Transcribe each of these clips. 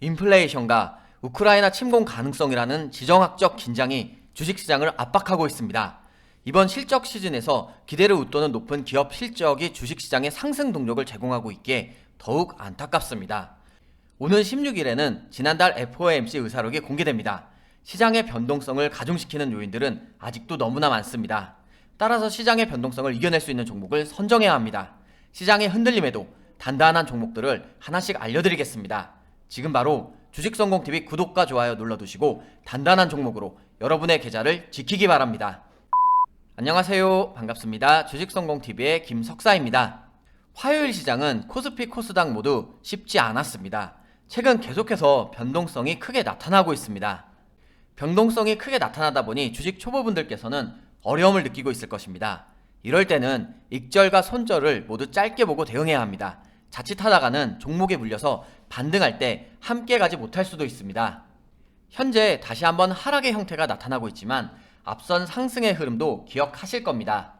인플레이션과 우크라이나 침공 가능성이라는 지정학적 긴장이 주식시장을 압박하고 있습니다. 이번 실적 시즌에서 기대를 웃도는 높은 기업 실적이 주식시장의 상승 동력을 제공하고 있기에 더욱 안타깝습니다. 오는 16일에는 지난달 FOMC 의사록이 공개됩니다. 시장의 변동성을 가중시키는 요인들은 아직도 너무나 많습니다. 따라서 시장의 변동성을 이겨낼 수 있는 종목을 선정해야 합니다. 시장의 흔들림에도 단단한 종목들을 하나씩 알려드리겠습니다. 지금 바로 주식성공TV 구독과 좋아요 눌러두시고 단단한 종목으로 여러분의 계좌를 지키기 바랍니다. 안녕하세요. 반갑습니다. 주식성공TV의 김석사입니다. 화요일 시장은 코스피 코스닥 모두 쉽지 않았습니다. 최근 계속해서 변동성이 크게 나타나고 있습니다. 변동성이 크게 나타나다 보니 주식 초보분들께서는 어려움을 느끼고 있을 것입니다. 이럴 때는 익절과 손절을 모두 짧게 보고 대응해야 합니다. 자칫하다가는 종목에 물려서 반등할 때 함께 가지 못할 수도 있습니다. 현재 다시 한번 하락의 형태가 나타나고 있지만 앞선 상승의 흐름도 기억하실 겁니다.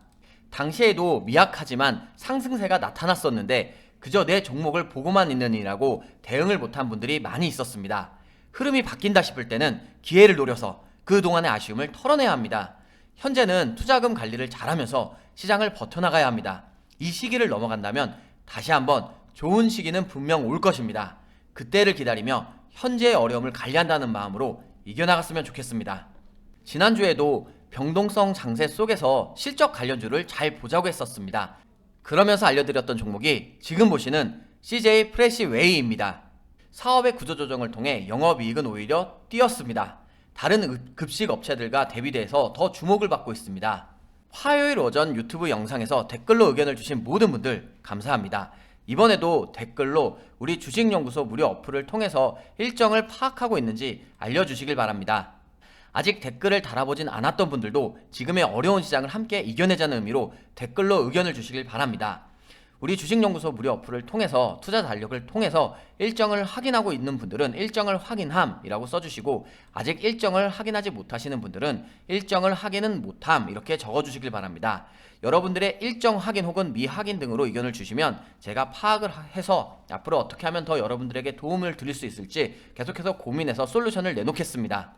당시에도 미약하지만 상승세가 나타났었는데 그저 내 종목을 보고만 있느니라고 대응을 못한 분들이 많이 있었습니다. 흐름이 바뀐다 싶을 때는 기회를 노려서 그동안의 아쉬움을 털어내야 합니다. 현재는 투자금 관리를 잘하면서 시장을 버텨나가야 합니다. 이 시기를 넘어간다면 다시 한번 좋은 시기는 분명 올 것입니다. 그때를 기다리며 현재의 어려움을 관리한다는 마음으로 이겨나갔으면 좋겠습니다. 지난주에도 병동성 장세 속에서 실적 관련주를 잘 보자고 했었습니다. 그러면서 알려드렸던 종목이 지금 보시는 CJ 프레시웨이입니다. 사업의 구조조정을 통해 영업이익은 오히려 뛰었습니다. 다른 급식 업체들과 대비돼서 더 주목을 받고 있습니다. 화요일 오전 유튜브 영상에서 댓글로 의견을 주신 모든 분들 감사합니다. 이번에도 댓글로 우리 주식연구소 무료 어플을 통해서 일정을 파악하고 있는지 알려주시길 바랍니다. 아직 댓글을 달아보진 않았던 분들도 지금의 어려운 시장을 함께 이겨내자는 의미로 댓글로 의견을 주시길 바랍니다. 우리 주식연구소 무료 어플을 통해서 투자 달력을 통해서 일정을 확인하고 있는 분들은 일정을 확인함이라고 써주시고 아직 일정을 확인하지 못하시는 분들은 일정을 확인은 못함 이렇게 적어주시길 바랍니다. 여러분들의 일정 확인 혹은 미확인 등으로 의견을 주시면 제가 파악을 해서 앞으로 어떻게 하면 더 여러분들에게 도움을 드릴 수 있을지 계속해서 고민해서 솔루션을 내놓겠습니다.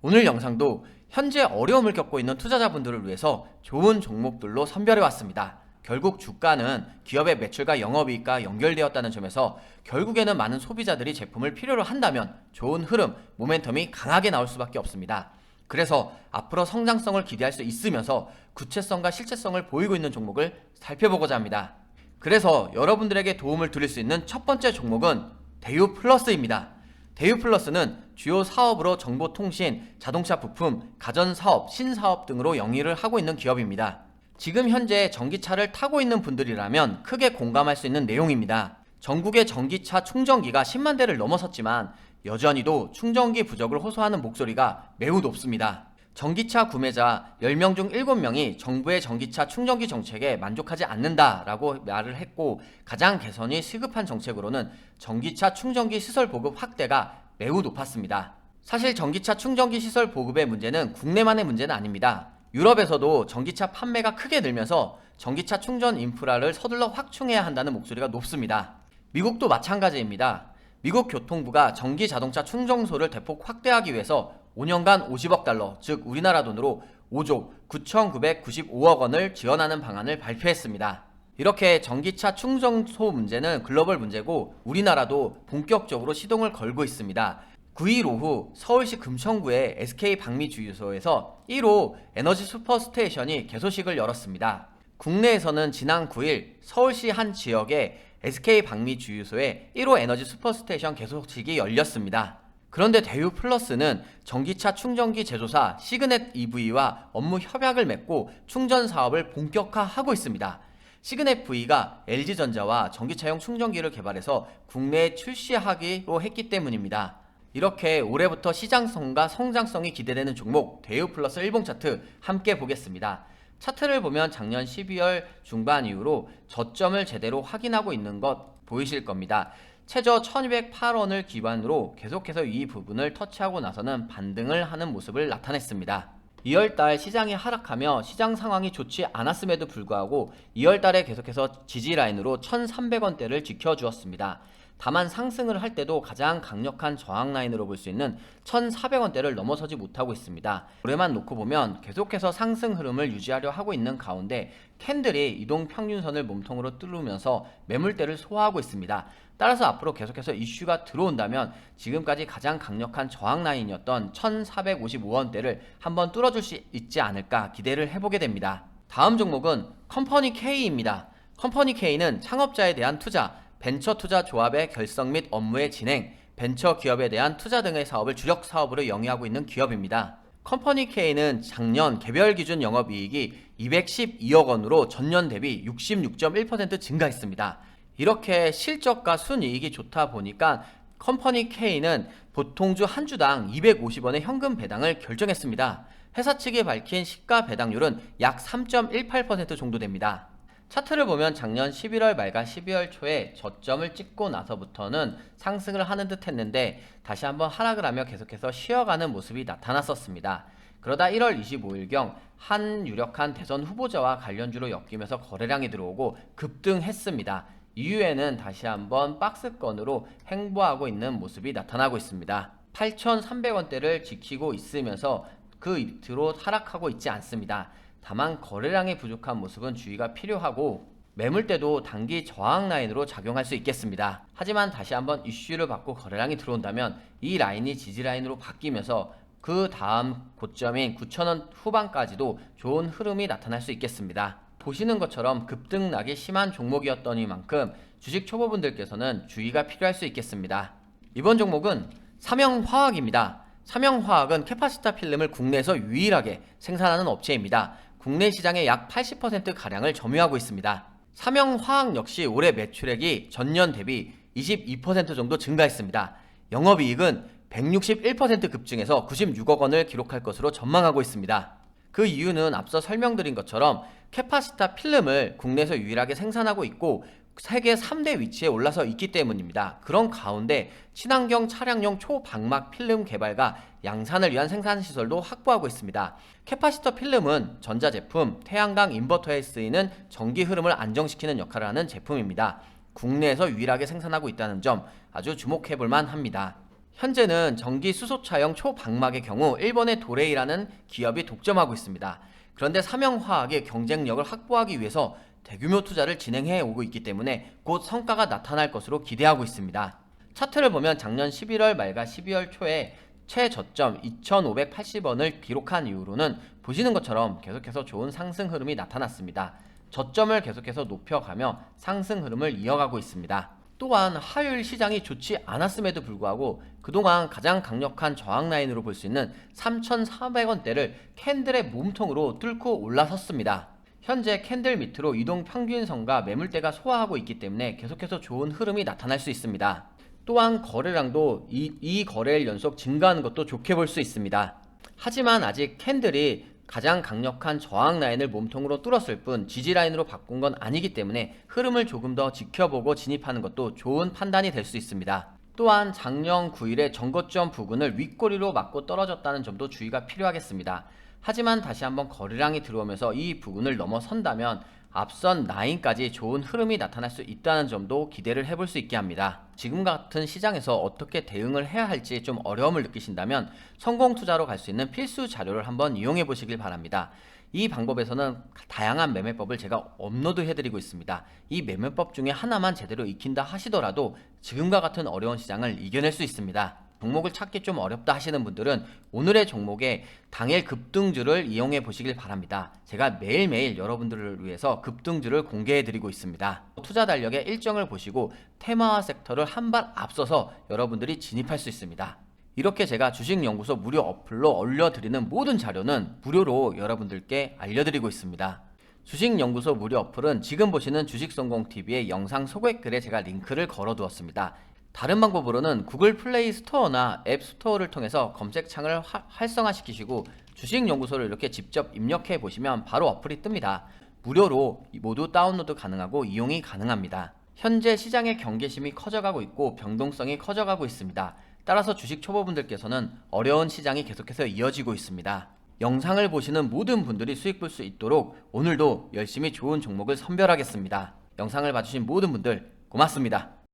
오늘 영상도 현재 어려움을 겪고 있는 투자자분들을 위해서 좋은 종목들로 선별해 왔습니다. 결국 주가는 기업의 매출과 영업이익과 연결되었다는 점에서 결국에는 많은 소비자들이 제품을 필요로 한다면 좋은 흐름, 모멘텀이 강하게 나올 수밖에 없습니다. 그래서 앞으로 성장성을 기대할 수 있으면서 구체성과 실체성을 보이고 있는 종목을 살펴보고자 합니다. 그래서 여러분들에게 도움을 드릴 수 있는 첫 번째 종목은 대유 플러스입니다. 대유 플러스는 주요 사업으로 정보통신, 자동차 부품, 가전사업, 신사업 등으로 영위를 하고 있는 기업입니다. 지금 현재 전기차를 타고 있는 분들이라면 크게 공감할 수 있는 내용입니다. 전국의 전기차 충전기가 10만 대를 넘어섰지만 여전히도 충전기 부족을 호소하는 목소리가 매우 높습니다. 전기차 구매자 10명 중 7명이 정부의 전기차 충전기 정책에 만족하지 않는다라고 말을 했고 가장 개선이 시급한 정책으로는 전기차 충전기 시설 보급 확대가 매우 높았습니다. 사실 전기차 충전기 시설 보급의 문제는 국내만의 문제는 아닙니다. 유럽에서도 전기차 판매가 크게 늘면서 전기차 충전 인프라를 서둘러 확충해야 한다는 목소리가 높습니다. 미국도 마찬가지입니다. 미국 교통부가 전기 자동차 충전소를 대폭 확대하기 위해서 5년간 50억 달러, 즉 우리나라 돈으로 5조 9,995억 원을 지원하는 방안을 발표했습니다. 이렇게 전기차 충전소 문제는 글로벌 문제고 우리나라도 본격적으로 시동을 걸고 있습니다. 9일 오후 서울시 금천구의 SK 박미 주유소에서 1호 에너지 슈퍼스테이션이 개소식을 열었습니다. 국내에서는 지난 9일 서울시 한 지역의 SK 박미 주유소에 1호 에너지 슈퍼스테이션 개소식이 열렸습니다. 그런데 대유 플러스는 전기차 충전기 제조사 시그넷 EV와 업무 협약을 맺고 충전 사업을 본격화하고 있습니다. 시그넷 V가 LG전자와 전기차용 충전기를 개발해서 국내에 출시하기로 했기 때문입니다. 이렇게 올해부터 시장성과 성장성이 기대되는 종목 대우 플러스 일봉 차트 함께 보겠습니다. 차트를 보면 작년 12월 중반 이후로 저점을 제대로 확인하고 있는 것 보이실 겁니다. 최저 1208원을 기반으로 계속해서 이 부분을 터치하고 나서는 반등을 하는 모습을 나타냈습니다. 2월달 시장이 하락하며 시장 상황이 좋지 않았음에도 불구하고 2월달에 계속해서 지지 라인으로 1,300원대를 지켜주었습니다. 다만 상승을 할 때도 가장 강력한 저항 라인으로 볼 수 있는 1,400원대를 넘어서지 못하고 있습니다. 올해만 놓고 보면 계속해서 상승 흐름을 유지하려 하고 있는 가운데 캔들이 이동 평균선을 몸통으로 뚫으면서 매물대를 소화하고 있습니다. 따라서 앞으로 계속해서 이슈가 들어온다면 지금까지 가장 강력한 저항 라인이었던 1,455원대를 한번 뚫어줄 수 있지 않을까 기대를 해보게 됩니다. 다음 종목은 컴퍼니 K입니다. 컴퍼니 K는 창업자에 대한 투자, 벤처 투자 조합의 결성 및 업무의 진행, 벤처 기업에 대한 투자 등의 사업을 주력 사업으로 영위하고 있는 기업입니다. 컴퍼니 K는 작년 개별 기준 영업 이익이 212억 원으로 전년 대비 66.1% 증가했습니다. 이렇게 실적과 순이익이 좋다 보니까 컴퍼니 K는 보통주 한 주당 250원의 현금 배당을 결정했습니다. 회사 측이 밝힌 시가 배당률은 약 3.18% 정도 됩니다. 차트를 보면 작년 11월 말과 12월 초에 저점을 찍고 나서부터는 상승을 하는 듯 했는데 다시 한번 하락을 하며 계속해서 쉬어가는 모습이 나타났었습니다. 그러다 1월 25일경 한 유력한 대선 후보자와 관련주로 엮이면서 거래량이 들어오고 급등했습니다. 이후에는 다시 한번 박스권으로 행보하고 있는 모습이 나타나고 있습니다. 8,300원대를 지키고 있으면서 그 이틀로 하락하고 있지 않습니다. 다만 거래량이 부족한 모습은 주의가 필요하고 매물대도 단기 저항 라인으로 작용할 수 있겠습니다. 하지만 다시 한번 이슈를 받고 거래량이 들어온다면 이 라인이 지지 라인으로 바뀌면서 그 다음 고점인 9,000원 후반까지도 좋은 흐름이 나타날 수 있겠습니다. 보시는 것처럼 급등락이 심한 종목이었더니만큼 주식 초보분들께서는 주의가 필요할 수 있겠습니다. 이번 종목은 삼형화학입니다. 삼형화학은 캐파시타 필름을 국내에서 유일하게 생산하는 업체입니다. 국내 시장의 약 80%가량을 점유하고 있습니다. 삼형화학 역시 올해 매출액이 전년 대비 22% 정도 증가했습니다. 영업이익은 161% 급증해서 96억 원을 기록할 것으로 전망하고 있습니다. 그 이유는 앞서 설명드린 것처럼 캐파시타 필름을 국내에서 유일하게 생산하고 있고 세계 3대 위치에 올라서 있기 때문입니다. 그런 가운데 친환경 차량용 초방막 필름 개발과 양산을 위한 생산 시설도 확보하고 있습니다. 캐파시터 필름은 전자제품, 태양광 인버터에 쓰이는 전기 흐름을 안정시키는 역할을 하는 제품입니다. 국내에서 유일하게 생산하고 있다는 점 아주 주목해 볼 만 합니다. 현재는 전기 수소차용 초방막의 경우 일본의 도레이라는 기업이 독점하고 있습니다. 그런데 삼형화학의 경쟁력을 확보하기 위해서 대규모 투자를 진행해 오고 있기 때문에 곧 성과가 나타날 것으로 기대하고 있습니다. 차트를 보면 작년 11월 말과 12월 초에 최저점 2,580원을 기록한 이후로는 보시는 것처럼 계속해서 좋은 상승 흐름이 나타났습니다. 저점을 계속해서 높여가며 상승 흐름을 이어가고 있습니다. 또한 화요일 시장이 좋지 않았음에도 불구하고 그동안 가장 강력한 저항 라인으로 볼 수 있는 3,400원대를 캔들의 몸통으로 뚫고 올라섰습니다. 현재 캔들 밑으로 이동 평균선과 매물대가 소화하고 있기 때문에 계속해서 좋은 흐름이 나타날 수 있습니다. 또한 거래량도 이, 이 거래일 연속 증가하는 것도 좋게 볼 수 있습니다. 하지만 아직 캔들이 가장 강력한 저항 라인을 몸통으로 뚫었을 뿐 지지 라인으로 바꾼 건 아니기 때문에 흐름을 조금 더 지켜보고 진입하는 것도 좋은 판단이 될 수 있습니다. 또한 작년 9일에 전거점 부근을 윗꼬리로 맞고 떨어졌다는 점도 주의가 필요하겠습니다. 하지만 다시 한번 거래량이 들어오면서 이 부분을 넘어선다면 앞선 라인까지 좋은 흐름이 나타날 수 있다는 점도 기대를 해볼 수 있게 합니다. 지금 같은 시장에서 어떻게 대응을 해야 할지 좀 어려움을 느끼신다면 성공 투자로 갈 수 있는 필수 자료를 한번 이용해 보시길 바랍니다. 이 방법에서는 다양한 매매법을 제가 업로드 해드리고 있습니다. 이 매매법 중에 하나만 제대로 익힌다 하시더라도 지금과 같은 어려운 시장을 이겨낼 수 있습니다. 종목을 찾기 좀 어렵다 하시는 분들은 오늘의 종목에 당일 급등주를 이용해 보시길 바랍니다. 제가 매일매일 여러분들을 위해서 급등주를 공개해 드리고 있습니다. 투자 달력의 일정을 보시고 테마와 섹터를 한 발 앞서서 여러분들이 진입할 수 있습니다. 이렇게 제가 주식연구소 무료 어플로 올려드리는 모든 자료는 무료로 여러분들께 알려드리고 있습니다. 주식연구소 무료 어플은 지금 보시는 주식성공TV의 영상 소개글에 제가 링크를 걸어 두었습니다. 다른 방법으로는 구글 플레이 스토어나 앱 스토어를 통해서 검색창을 화, 활성화시키시고 주식연구소를 이렇게 직접 입력해 보시면 바로 어플이 뜹니다. 무료로 모두 다운로드 가능하고 이용이 가능합니다. 현재 시장의 경계심이 커져가고 있고 변동성이 커져가고 있습니다. 따라서 주식 초보분들께서는 어려운 시장이 계속해서 이어지고 있습니다. 영상을 보시는 모든 분들이 수익 볼 수 있도록 오늘도 열심히 좋은 종목을 선별하겠습니다. 영상을 봐주신 모든 분들 고맙습니다.